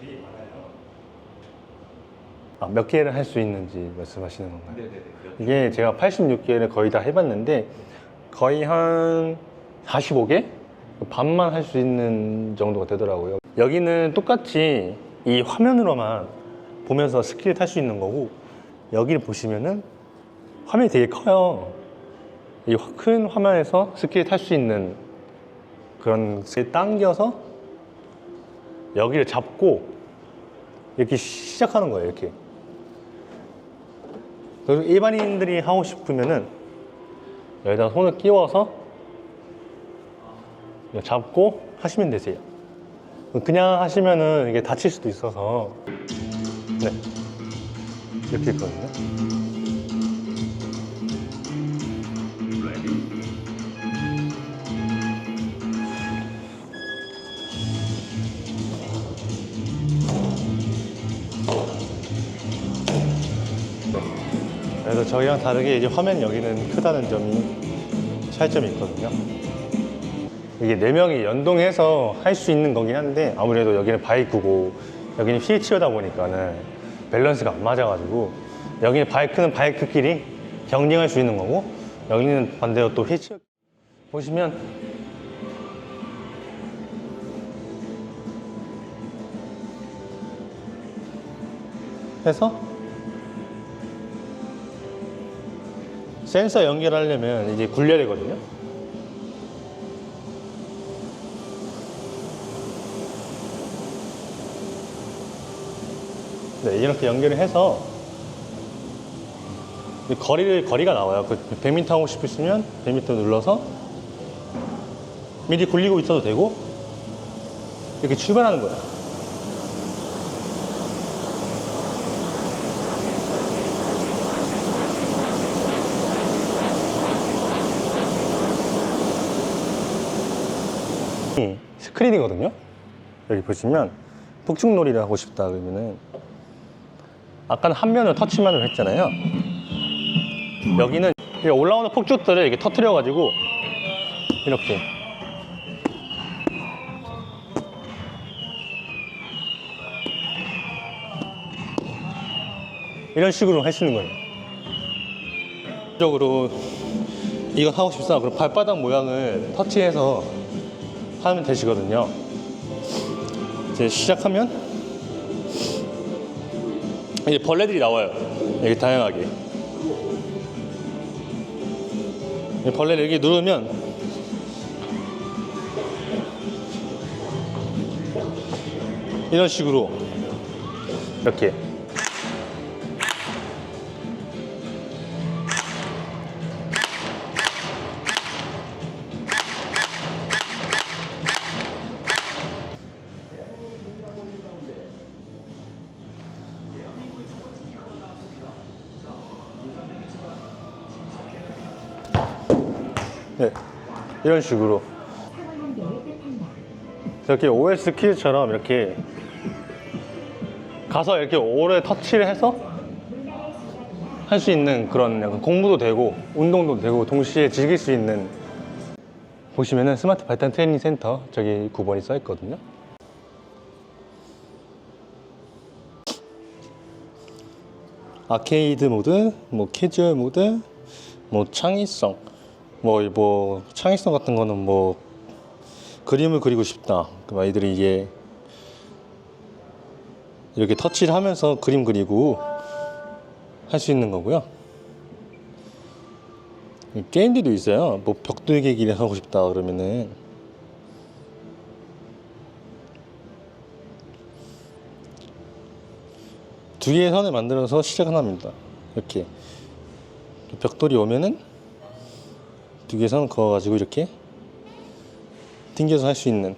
되게 많아요. 아, 몇 개를 할 수 있는지 말씀하시는 건가요? 네네네. 이게 제가 86개를 거의 다 해봤는데 거의 한 45개? 반만 할 수 있는 정도가 되더라고요. 여기는 똑같이 이 화면으로만 보면서 스킬 탈수 있는 거고 여기를 보시면은 화면이 되게 커요. 이 큰 화면에서 스킬 탈수 있는 그런 스 당겨서 여기를 잡고 이렇게 시작하는 거예요. 이렇게. 그리고 일반인들이 하고 싶으면은 여기다 손을 끼워서 잡고 하시면 되세요. 그냥 하시면은 이게 다칠 수도 있어서 네 이렇게 있거든요. 그래서 저희랑 다르게 이제 화면 여기는 크다는 점이 차이점이 있거든요. 이게 네 명이 연동해서 할 수 있는 거긴 한데 아무래도 여기는 바이크고 여기는 휠체어다 보니까는 밸런스가 안 맞아가지고 여기는 바이크는 바이크끼리 경쟁할 수 있는 거고 여기는 반대로 또 휠체어 보시면 해서 센서 연결하려면 이제 굴려야 되거든요. 네, 이렇게 연결을 해서 이 거리를 거리가 나와요. 그 100m 하고 싶으시면 100m 눌러서 미리 굴리고 있어도 되고 이렇게 출발하는 거예요. 이 스크린이거든요. 여기 보시면 폭죽놀이를 하고 싶다 그러면은 아까는 한 면을 터치만을 했잖아요. 여기는 이 올라오는 폭죽들을 이렇게 터트려 가지고 이렇게 이런 식으로 하시는 거예요. 적으로 이건 하고 싶다. 그럼 발바닥 모양을 터치해서 하면 되시거든요. 이제 시작하면 이제 벌레들이 나와요. 여기 다양하게. 이 벌레를 여기 누르면 이런 식으로 이렇게 네, 이런 식으로. 이렇게 OS 퀴즈처럼 이렇게 가서 이렇게 오래 터치를 해서 할 수 있는 그런 약간 공부도 되고 운동도 되고 동시에 즐길 수 있는. 보시면은 스마트 발달 트레이닝 센터 저기 9번이 써 있거든요. 아케이드 모드, 뭐 캐주얼 모드, 뭐 창의성, 뭐, 뭐 창의성 같은 거는 뭐 그림을 그리고 싶다. 그럼 아이들이 이게 이렇게 터치를 하면서 그림 그리고 할 수 있는 거고요. 게임들도 있어요. 뭐 벽돌개기를 하고 싶다 그러면은 두 개의 선을 만들어서 시작을 합니다. 이렇게 벽돌이 오면은 두 개의 선을 그어가지고 이렇게 튕겨서 할 수 있는